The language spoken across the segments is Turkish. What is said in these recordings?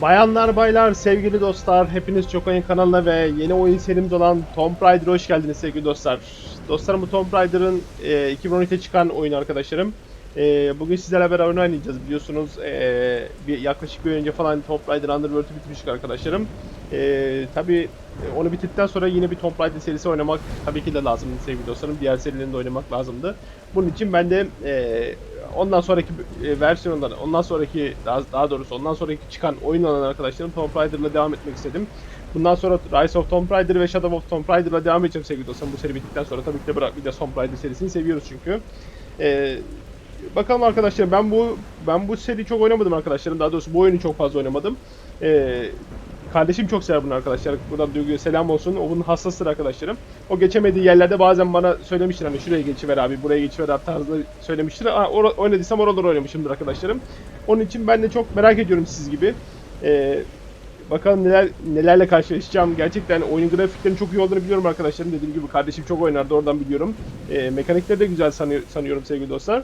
Bayanlar baylar sevgili dostlar hepiniz çok oyun kanalına ve yeni oyun serimiz olan Tomb Raider'a hoş geldiniz sevgili dostlar. Dostlarım bu Tomb Raider'ın e, 2012'te çıkan oyunu arkadaşlarım. E, bugün sizlerle beraber oyun oynayacağız biliyorsunuz. E, bir yaklaşık bir önce falan Tomb Raider Underworld'ü bitirmiştik arkadaşlarım. E, Tabi onu bitirdikten sonra yine bir Tomb Raider serisi oynamak tabii ki de lazımdı sevgili dostlarım. Diğer serilerini de oynamak lazımdı. Bunun için ben de e, ondan sonraki e, versiyonları, ondan sonraki daha, daha doğrusu ondan sonraki çıkan oyun olan arkadaşlarım Tomb Raider'la devam etmek istedim. Bundan sonra Rise of Tomb Raider ve Shadow of Tomb Raider'la devam edeceğim sevgili dostlarım. Bu seri bittikten sonra tabii ki de bırak bir de Tomb Raider serisini seviyoruz çünkü. Ee, bakalım arkadaşlar ben bu ben bu seri çok oynamadım arkadaşlarım. Daha doğrusu bu oyunu çok fazla oynamadım. Ee, kardeşim çok sever bunu arkadaşlar. Buradan Duygu'ya selam olsun. O bunun hassasıdır arkadaşlarım. O geçemediği yerlerde bazen bana söylemiştir hani şuraya geçiver abi, buraya geçiver abi tarzında söylemiştir. Aa, or- oynadıysam oraları oynamışımdır arkadaşlarım. Onun için ben de çok merak ediyorum siz gibi. Ee, bakalım neler nelerle karşılaşacağım. Gerçekten oyun grafiklerinin çok iyi olduğunu biliyorum arkadaşlarım. Dediğim gibi kardeşim çok oynardı oradan biliyorum. Ee, mekanikleri de güzel sanıyor, sanıyorum sevgili dostlar.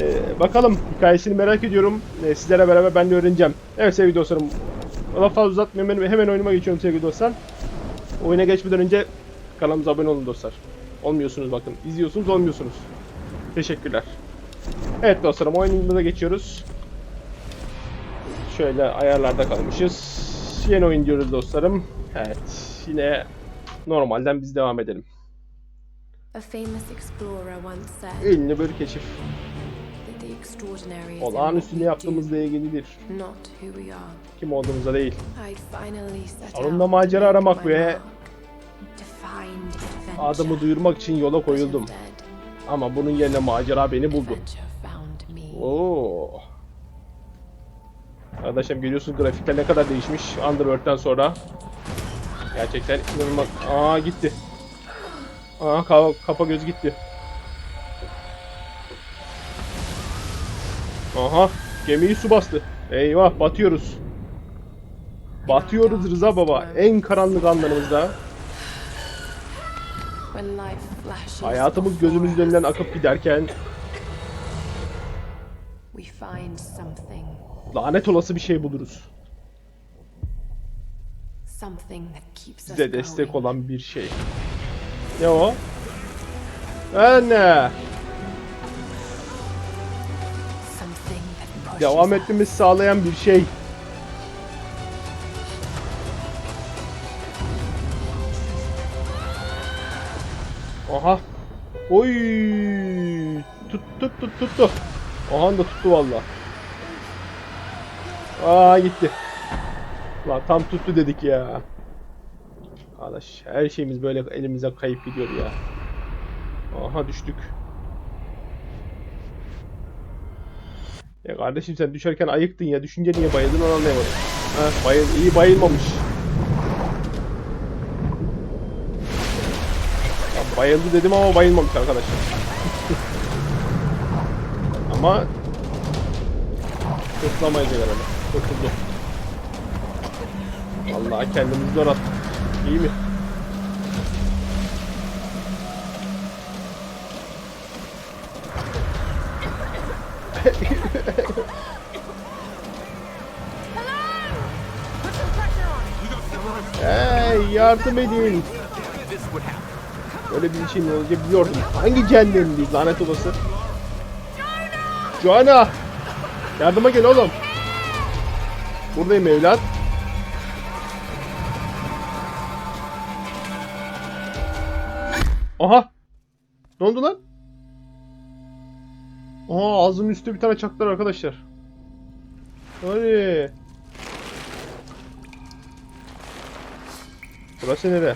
Ee, bakalım hikayesini merak ediyorum. Ee, sizlerle beraber ben de öğreneceğim. Evet sevgili dostlarım. Laf fazla uzatmayayım benim hemen oyunuma geçiyorum sevgili dostlar. Oyuna geçmeden önce kanalımıza abone olun dostlar. Olmuyorsunuz bakın. İzliyorsunuz olmuyorsunuz. Teşekkürler. Evet dostlarım oyunumuza geçiyoruz. Şöyle ayarlarda kalmışız. Yeni oyun diyoruz dostlarım. Evet. Yine normalden biz devam edelim. A famous explorer once said Ünlü bir keşif. We yaptığımızla ilgilidir. Kim olduğumuza değil. Out macera aramak ve. Adımı duyurmak için yola koyuldum. Ama bunun yerine macera beni buldu. Oo. Arkadaşlar görüyorsunuz grafikler ne kadar değişmiş Underworld'den sonra. Gerçekten inanılmaz. Aa gitti. Aa ka- kafa göz gitti. Aha gemiyi su bastı. Eyvah batıyoruz. Batıyoruz Rıza Baba. En karanlık anlarımızda. Hayatımız gözümüzün önünden akıp giderken lanet olası bir şey buluruz. Size destek olan bir şey. Ne o? Anne. Devam etmemizi sağlayan bir şey. Aha. Oy. Tut tut tut tuttu. Aha da tuttu valla. Aa gitti. Lan tam tuttu dedik ya. Arkadaş her şeyimiz böyle elimize kayıp gidiyor ya. Aha düştük. Ya kardeşim sen düşerken ayıktın ya. Düşünce niye bayıldın onu anlayamadım. Ha bayıl iyi bayılmamış. Ya bayıldı dedim ama bayılmamış arkadaşlar. ama kurtulamayacak herhalde. Kurtuldu. Vallahi kendimizi zor attık. İyi mi? Yardım edin. Böyle bir şeyin olacak biliyordum. Hangi cehennemdeyiz lanet olası? Joanna! Yardıma gel oğlum. Buradayım evlat. Aha! Ne oldu lan? Aa ağzının üstü bir tane çaktılar arkadaşlar. Hadi. Burası nere?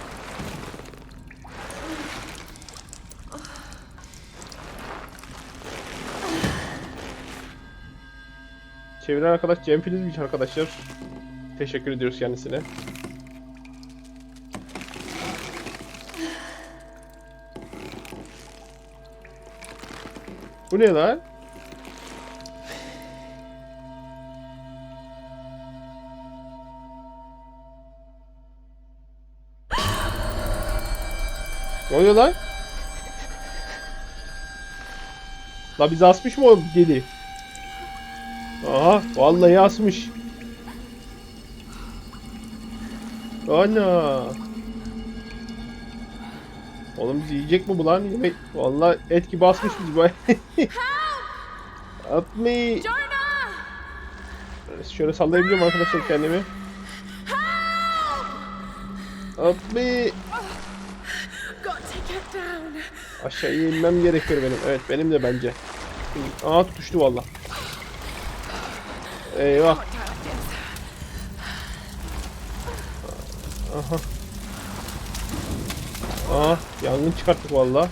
Çeviren arkadaş Cem Filizmiş arkadaşlar. Teşekkür ediyoruz kendisine. Bu ne lan? Ne oluyor lan? La bizi asmış mı o deli? Aha vallahi asmış. Ana. Oğlum bizi yiyecek mi bu lan? Yemek. Vallahi et gibi basmış bizi bu. At me. Şöyle sallayabiliyorum arkadaşlar kendimi. At me. Got to get down. Aşağıya inmem gerekiyor benim. Evet benim de bence. Aa tutuştu valla. Eyvah. Aha. Aa yangın çıkarttık valla.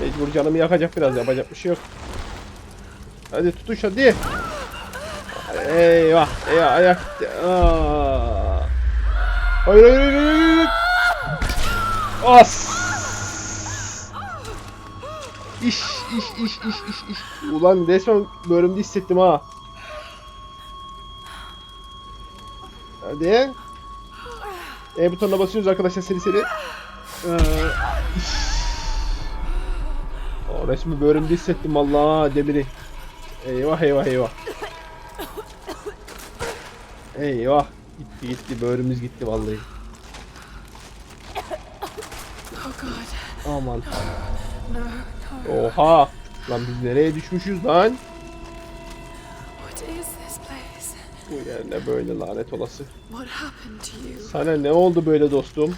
Mecbur canımı yakacak biraz yapacak bir şey yok. Hadi tutuş hadi. Eyvah. Eyvah ayak. Aa. Hayır hayır. hayır. As. İş iş iş iş iş iş. Ulan resmen bölümde hissettim ha. Hadi. E butonuna basıyoruz arkadaşlar seri seri. Ee. O resmi böğrümde hissettim Allah demiri. Eyvah eyvah eyvah. Eyvah. Gitti gitti böğrümüz gitti vallahi. Oh god. Aman. Oha. Lan biz nereye düşmüşüz lan? What is this place? Bu yer ne böyle lanet olası. What happened to you? Sana ne oldu böyle dostum?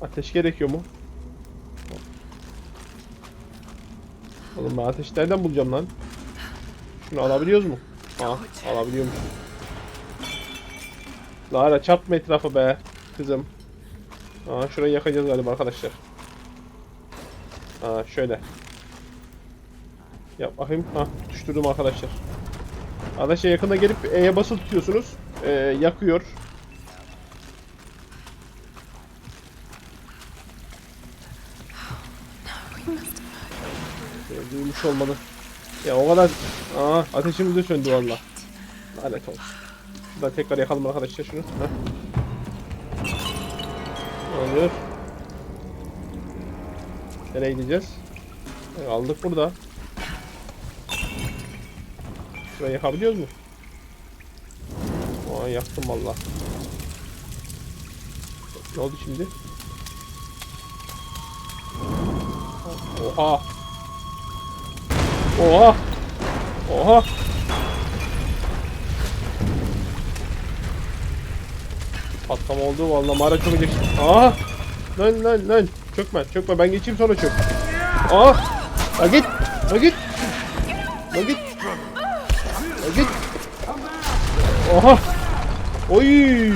Ateş gerekiyor mu? Oğlum ben ateş nereden bulacağım lan? Şunu alabiliyoruz mu? Ha, alabiliyormuş. Lara çarpma etrafı be kızım. Aa, şurayı yakacağız galiba arkadaşlar. Aa, şöyle. Yap bakayım. Ha, tutuşturdum arkadaşlar. Arkadaşlar yakına gelip E'ye basılı tutuyorsunuz. Ee, yakıyor. Ee, duymuş olmalı. Ya o kadar... Aa ateşimiz de söndü valla. Lanet olsun. Şuradan tekrar yakalım arkadaşlar şunu. Heh. Oluyor? Nereye gideceğiz? E, aldık burada. Şurayı yakabiliyoruz mu? Aa yaktım valla. Ne oldu şimdi? Oha! Oha! Oha! Patlama oldu vallahi mağara çökecek. Aa! Lan lan lan! Çökme çökme ben geçeyim sonra çök. Aa! La git! La git! La git! La git! Oha! Oy!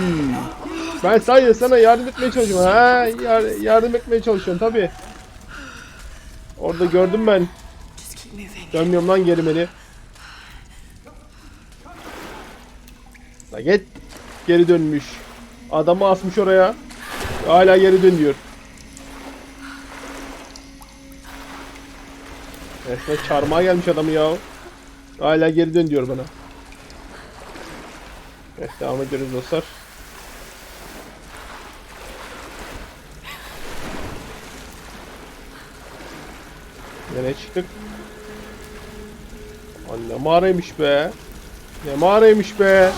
Ben sadece sana yardım etmeye çalışıyorum. Ha, yar- yardım etmeye çalışıyorum tabi. Orada gördüm ben. Dönmüyorum lan geri beni. La git. Geri dönmüş. Adamı asmış oraya. Hala geri dön diyor. Resmen çarmıha gelmiş adamı ya. Hala geri dön diyor bana. Evet devam ediyoruz dostlar. Nereye çıktık? Lan ne mağaraymış be. Ne mağaraymış be.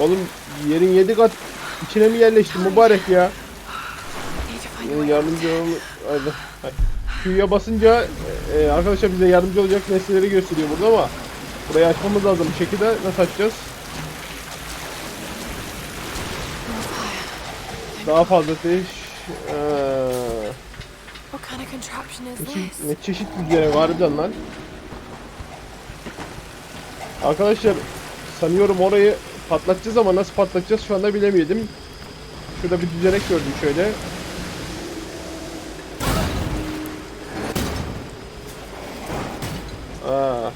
Oğlum yerin yedi kat içine mi yerleştin mübarek ya? Yani yardımcı ol... Q'ya basınca e, e, arkadaşlar bize yardımcı olacak nesneleri gösteriyor burada ama burayı açmamız lazım. Bu şekilde nasıl açacağız? Daha fazla ateş. Ee, ne, çeşit rüzgarı var lan. Arkadaşlar sanıyorum orayı patlatacağız ama nasıl patlatacağız şu anda bilemedim. Şurada bir düzenek gördüm şöyle. Aa.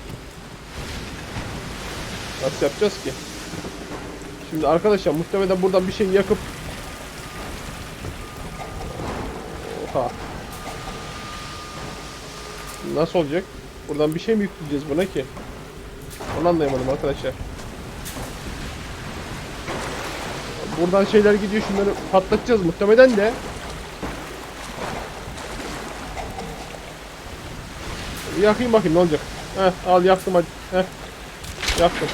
Nasıl yapacağız ki? Şimdi arkadaşlar muhtemelen buradan bir şey yakıp Oha. Nasıl olacak? Buradan bir şey mi yükleyeceğiz buna ki? Onu anlayamadım arkadaşlar. Buradan şeyler gidiyor şunları patlatacağız muhtemelen de. Yakayım bakayım ne olacak. Heh, al yaktım hadi. Heh. Yaktım.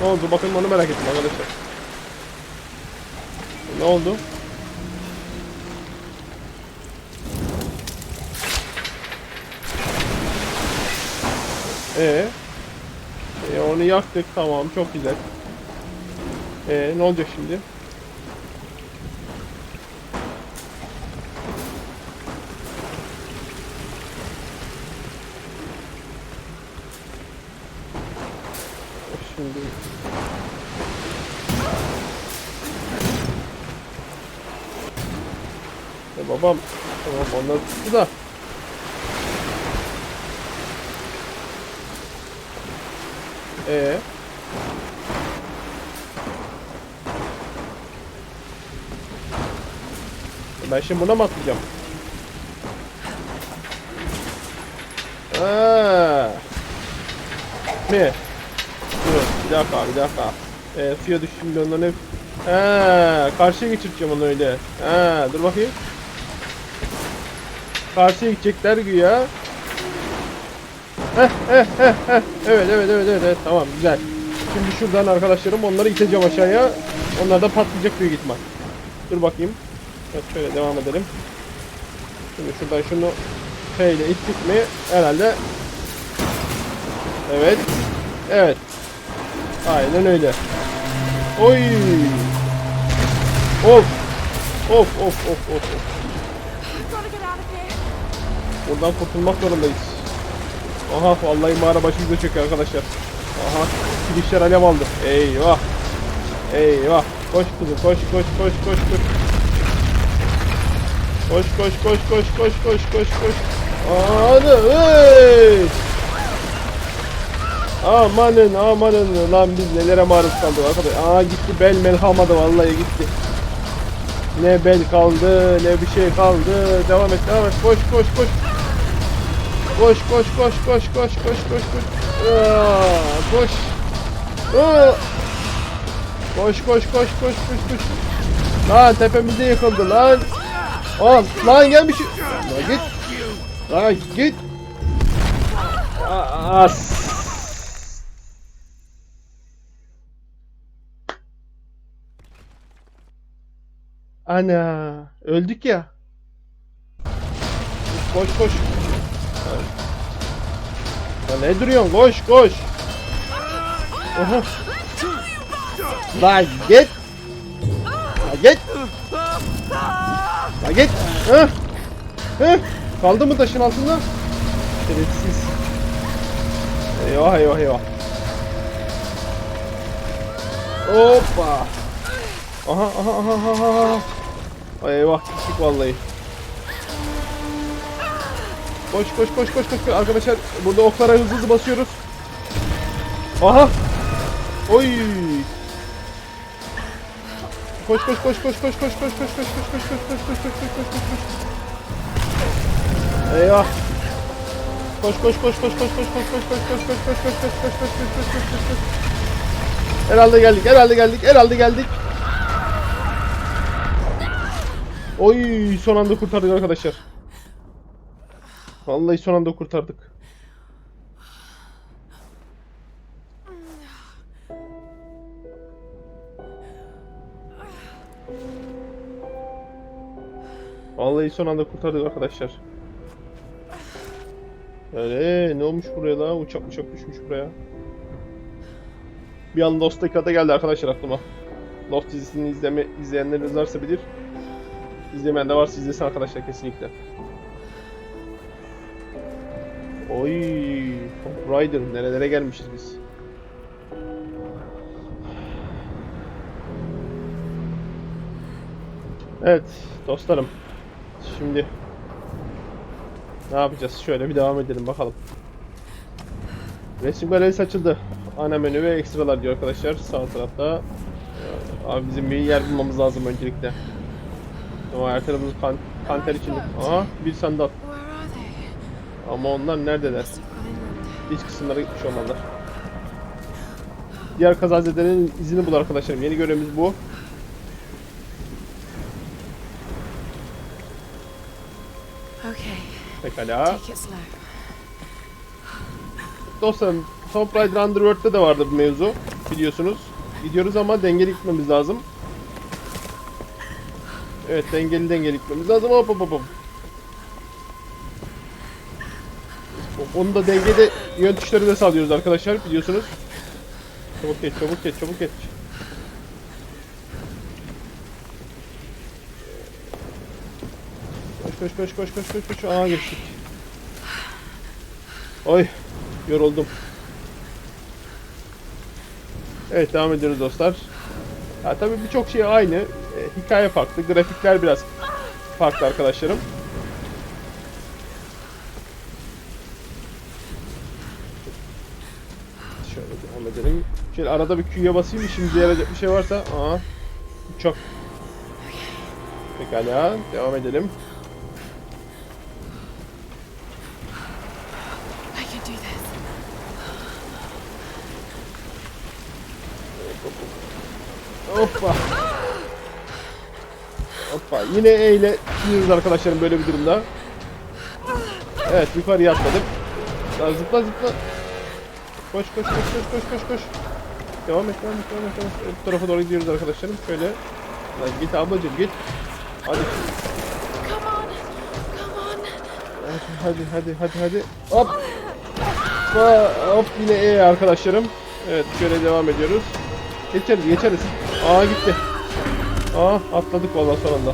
Ne oldu? Bakın onu merak ettim arkadaşlar. Ne oldu? Ee, e, onu yaktık tamam çok güzel. Ee, ne olacak şimdi e babam tamam onlar tuttu da Ee Ben şimdi buna mı atlayacağım? Ha. Mi? Dur, bir dakika, bir dakika. Ee, suya düştüm onların hep... Ha, karşıya geçireceğim onu öyle. Ha, dur bakayım. Karşıya gidecekler güya. Heh, heh, heh, heh. Evet, evet, evet, evet, tamam, güzel. Şimdi şuradan arkadaşlarım onları iteceğim aşağıya. Onlar da patlayacak büyük ihtimal. Dur bakayım. Evet, şöyle devam edelim. Şimdi şuradan şunu şeyle ittik mi herhalde. Evet. Evet. Aynen öyle. Oy. Of. Of of of of. of. Buradan kurtulmak zorundayız. Aha vallahi mağara başımıza çöküyor arkadaşlar. Aha girişler alev aldı. Eyvah. Eyvah. Koş kızım koş koş koş koş koş. Koş koş koş koş koş koş koş koş. Hadi hey. Amanın amanın lan biz nelere maruz kaldık arkadaş. Aa gitti bel mel vallahi gitti. Ne bel kaldı ne bir şey kaldı. Devam et devam et koş koş koş. Koş koş koş koş koş koş koş koş. Aa, koş. Aa. Koş koş koş koş koş koş. Lan tepemizde yıkıldı lan. Al lan gel bir şey. Lan git. Lan git. As. Ana öldük ya. Koş koş. Ya ne duruyorsun? Koş koş. Aha. Lan git. Lan git. Lan git. Heh. Heh. Kaldı mı taşın altında? Şerefsiz. Eyvah eyvah eyvah. Hoppa. Aha aha aha aha eyvah gittik vallahi. Koş koş koş koş koş arkadaşlar burada oklara hızlı hızlı basıyoruz. Aha. Oy. Koş koş koş koş koş koş koş koş koş koş koş koş koş koş koş koş koş koş Eyvah. Koş koş koş koş koş koş koş koş koş koş koş koş koş koş koş koş koş koş koş koş Herhalde geldik herhalde geldik herhalde geldik. Oy son anda kurtardık arkadaşlar. Vallahi son anda kurtardık. Vallahi son anda kurtardık arkadaşlar. Öyle ne olmuş buraya da uçak uçak düşmüş buraya. Bir an Lost adı geldi arkadaşlar aklıma. Lost dizisini izleme, izleyenleriniz varsa bilir. İzlemeyen de varsa izlesin arkadaşlar kesinlikle. Oy, Tomb Raider nerelere gelmişiz biz. Evet dostlarım. Şimdi ne yapacağız? Şöyle bir devam edelim bakalım. Resim galerisi açıldı. Ana menü ve ekstralar diyor arkadaşlar sağ tarafta. Ee, Abi bizim bir yer bulmamız lazım öncelikle. Ama her kan, kanter içinde. Aha bir sandal. Ama onlar neredeler? İç kısımlara gitmiş olmalılar. Diğer kazazedenin izini bul arkadaşlarım. Yeni görevimiz bu. Okay, Pekala. dostlarım Tomb Raider Underworld'de de vardı bu mevzu biliyorsunuz. Gidiyoruz ama dengeli gitmemiz lazım. Evet dengeli dengeli gitmemiz lazım. Hop hop hop hop. Onu da dengede yön tuşları da sağlıyoruz arkadaşlar biliyorsunuz. Çabuk geç çabuk geç çabuk geç. Koş koş koş koş koş koş koş. Aa geçtik. Oy yoruldum. Evet devam ediyoruz dostlar. Ya tabii birçok şey aynı. E, hikaye farklı, grafikler biraz farklı arkadaşlarım. Şöyle devam edelim. Şöyle arada bir Q'ya basayım şimdi yarayacak bir şey varsa. Aa. Çok. Pekala devam edelim. Hoppa. Hoppa. Yine E ile gidiyoruz arkadaşlarım böyle bir durumda. Evet yukarıya atladık. Zıpla zıpla. Koş koş koş koş koş koş koş. Devam et devam et devam et. Devam et. Bu tarafa doğru gidiyoruz arkadaşlarım. Şöyle. Lan git ablacığım git. Hadi. Come on! Come on! Hadi hadi hadi hadi. Hop. Hoppa, Hop yine E arkadaşlarım. Evet şöyle devam ediyoruz. Geçeriz geçeriz. Aa gitti. Aa atladık vallahi son anda.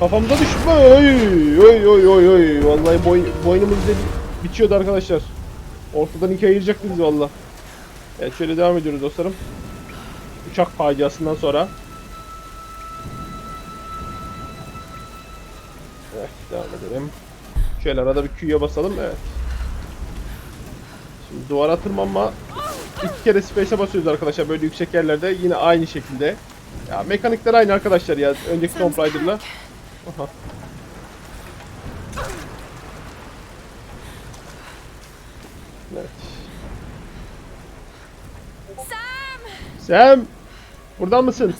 Kafamıza düşme. Oy oy oy oy oy. Vallahi boy, boynumuz dedi bitiyordu arkadaşlar. Ortadan ikiye ayıracak bizi valla. Evet şöyle devam ediyoruz dostlarım. Uçak faciasından sonra. Evet devam edelim. Şöyle arada bir Q'ya basalım. Evet. Şimdi duvara tırmanma iki kere space'e basıyoruz arkadaşlar böyle yüksek yerlerde yine aynı şekilde. Ya mekanikler aynı arkadaşlar ya önceki Tomb Raider'la. Aha. Evet. Sam! Buradan mısın?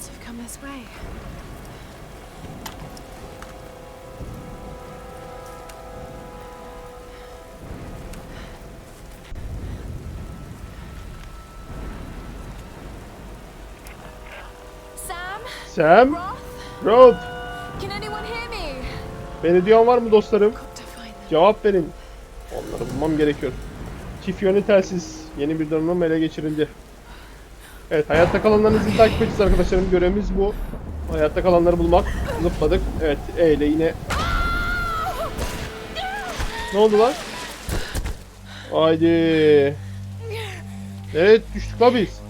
Sam? Sam? Roth? Rod! Can anyone hear me? Beni duyan var mı dostlarım? Cevap verin. Onları bulmam gerekiyor. Çift yönlü telsiz. Yeni bir donanım ele geçirildi. Evet hayatta kalanların izini takip edeceğiz arkadaşlarım. Görevimiz bu. Hayatta kalanları bulmak. Zıpladık. Evet E ile yine. Ne oldu lan? Haydi. Evet düştük la biz.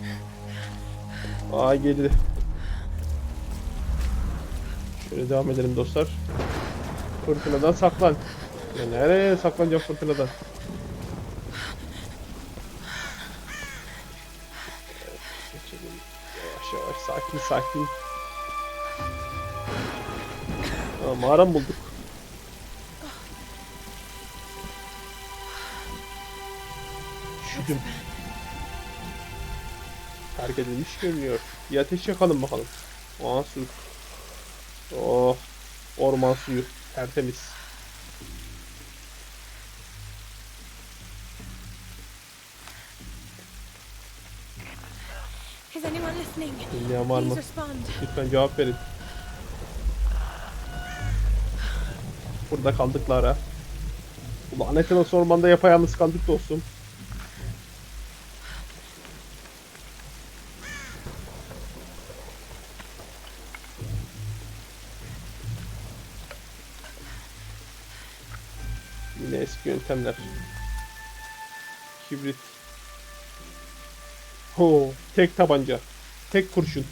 Aa geldi. Şöyle devam edelim dostlar. Fırtınadan saklan. Ya nereye saklanacağım fırtınadan? Sakin sakin. Mağara mı bulduk? Üşüdüm. Terk edilmiş görünüyor. Bir ateş yakalım bakalım. Aa su. Oh. Orman suyu. Tertemiz. Dinleyen var mı? Lütfen cevap verin. Burada kaldık Lara. Bu lanet olası ormanda yapayalnız kaldık dostum. Yine eski yöntemler. Kibrit. Ho, tek tabanca. Tek kurşun.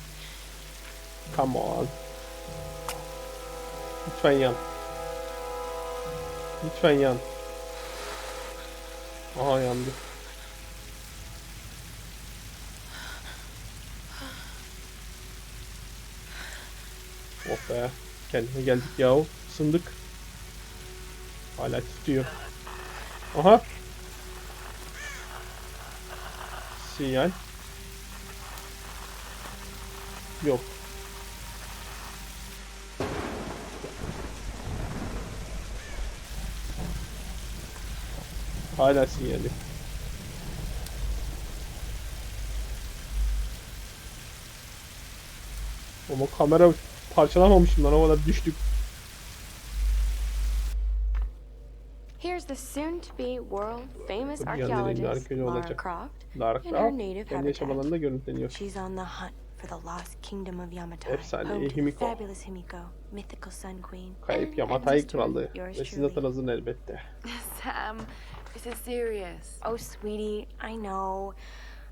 Come on. Lütfen yan. Lütfen yan. Aha yandı. Oh be. Kendine geldik yahu. Isındık. Hala tutuyor. Aha. Sinyal. Yok. Hala sinyali. Ama kamera parçalamamışım lan o kadar düştük. Here's the soon to be world famous archaeologist, Lara. Croft. Lara Croft native kendi yaşam alanında görüntüleniyor. She's on the hunt for the lost kingdom of Yamatai, Efsane to Himiko. fabulous Himiko, mythical Sun Queen, Kayıp Yamatai yours Ve truly. hatırınızın elbette. Sam, this is serious. Oh, sweetie, I know.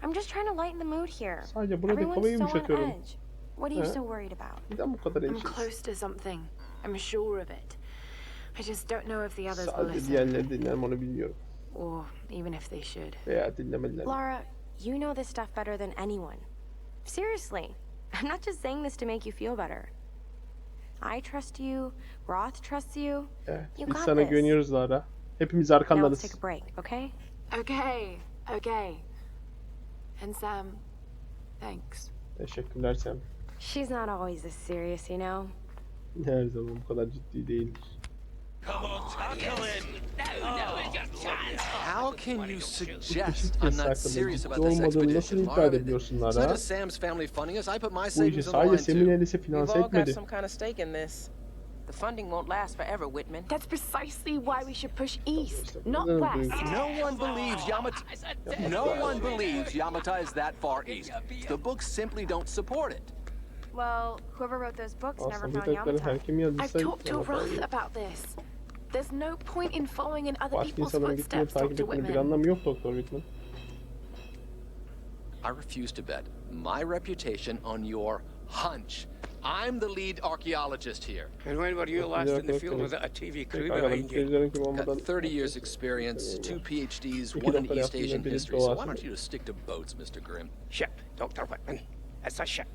I'm just trying to lighten the mood here. Sadece burada Everyone's kafayı so on yumuşatıyorum. edge. What are you so worried about? Neden bu kadar I'm close to something. I'm sure of it. I just don't know if the others will Sadece listen. diğerleri dinler mi onu bilmiyorum. Or even if they should. Veya dinlemediler. mi? Lara, you know this stuff better than anyone. Seriously, I'm not just saying this to make you feel better. I trust you, Roth trusts you. Evet, You biz got sana this. güveniyoruz Lara. Hepimiz Now let's take a break, okay? Okay, okay. And Sam, thanks. Teşekkürler Sam. She's not always this serious, you know? Her zaman bu kadar ciddi değildir. Oh. How can you suggest I'm not serious about this olmadığını nasıl expedition, iddia Lara? It's not just Sam's family funding us. I put my savings on the line too. We've all got some kind of stake in this. The funding won't last forever, Whitman. That's precisely why we should push east, not west. No one believes Yamatai. No one believes Yamatai is that far east. The books simply don't support it. Well, whoever wrote those books never found kitapları her Yamatai. kim I've talked to Yamatai. Roth about this. There's no point in following in other Başka people's insanların gittiğini footsteps, takip Dr. etmenin bir Whitman. anlamı yok Doktor Whitman. I refuse to bet my reputation on your hunch. I'm the lead archaeologist here. And when were you last in the field with a TV crew Pekala behind you? mültecilerin kim olmadan Got 30 years experience, two PhDs, one in East Asian history. So why don't you just stick to boats, Mr. Grimm? Ship, Dr. Whitman. It's a ship.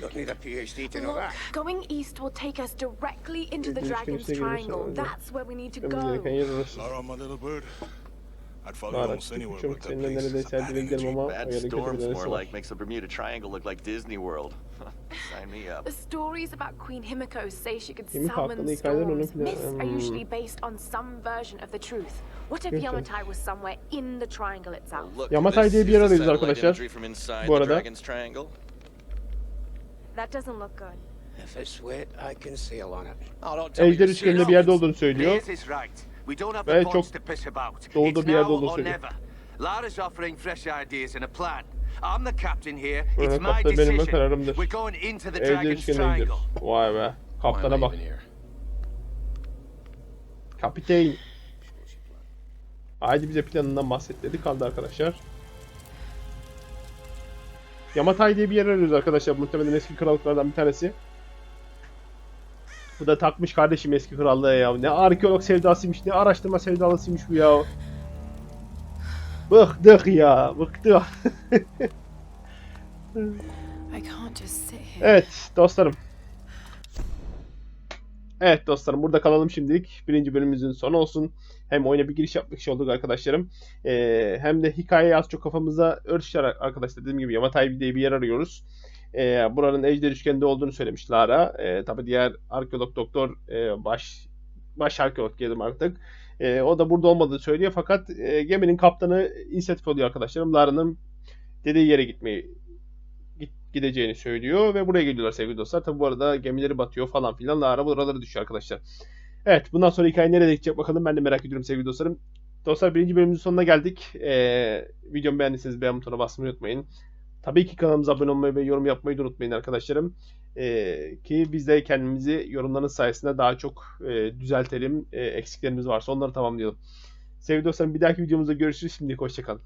Don't need a PhD to know Look, that. going east will take us directly into the Ilginç Dragon's kimse gelirse Triangle. öyle. That's where we need to gitmemiz go. gereken yer orası. Lara, my little bird. I'd follow you Lara almost anywhere, kuşum but that seninle place is neredeyse a her bad yere giderim energy. ama o Bad yerin kötü bir storms neresi more var. like makes the Bermuda Triangle look like Disney World. Sign me up. The stories about Queen Himiko say she could Himiko summon hakkında hikayeler onun storms. plan- Myths are Hmm. usually based on some version of the truth. What if Gerçekten. Yamatai was somewhere in the triangle itself? Look, Yamatai this diye bir is yer the arıyoruz satellite arkadaşlar. imagery from inside Bu the arada. Dragon's Triangle. That doesn't look good. If it's wet, I can sail on it. Oh, don't tell me Ejder you're üçgeninde serious. bir yerde olduğunu söylüyor. Liz is right. We don't have Ve the çok funds to piss about. doğuda It's bir yerde now olduğunu or söylüyor. never. Lara's offering fresh ideas and a plan. I'm the captain here. It's my kaptan benim ve decision. kararımdır. We're going into the Ejder Dragon's üçgenine. Triangle. Vay be. Why am Kaptana bak. even here? Kapiteyn. Haydi bize planından bahset dedi kaldı arkadaşlar. Yamatai diye bir yer arıyoruz arkadaşlar. Muhtemelen eski krallıklardan bir tanesi. Bu da takmış kardeşim eski krallığa ya. Ne arkeolog sevdasıymış, ne araştırma sevdalısıymış bu ya. Bıktık ya, bıktık. Evet dostlarım. Evet dostlarım burada kalalım şimdilik. Birinci bölümümüzün sonu olsun. Hem oyuna bir giriş yapmış olduk arkadaşlarım. Ee, hem de hikayeyi az çok kafamıza örtüşler arkadaşlar. Dediğim gibi Yamatai diye bir yer arıyoruz. Ee, buranın Ejder Üçgeni'nde olduğunu söylemiş Lara. Ee, tabii diğer arkeolog doktor e, baş baş arkeolog diyelim artık. Ee, o da burada olmadığını söylüyor fakat e, geminin kaptanı inisiyatif oluyor arkadaşlarım. Lara'nın dediği yere gitmeyi git- gideceğini söylüyor ve buraya geliyorlar sevgili dostlar. Tabi bu arada gemileri batıyor falan filan. Lara buralara düşüyor arkadaşlar. Evet bundan sonra hikaye nereye gidecek bakalım ben de merak ediyorum sevgili dostlarım. Dostlar birinci bölümümüzün sonuna geldik. Ee, videomu beğendiyseniz beğen butonuna basmayı unutmayın. Tabii ki kanalımıza abone olmayı ve yorum yapmayı da unutmayın arkadaşlarım. Ee, ki biz de kendimizi yorumlarınız sayesinde daha çok e, düzeltelim. E, eksiklerimiz varsa onları tamamlayalım. Sevgili dostlarım bir dahaki videomuzda görüşürüz. Şimdilik hoşçakalın.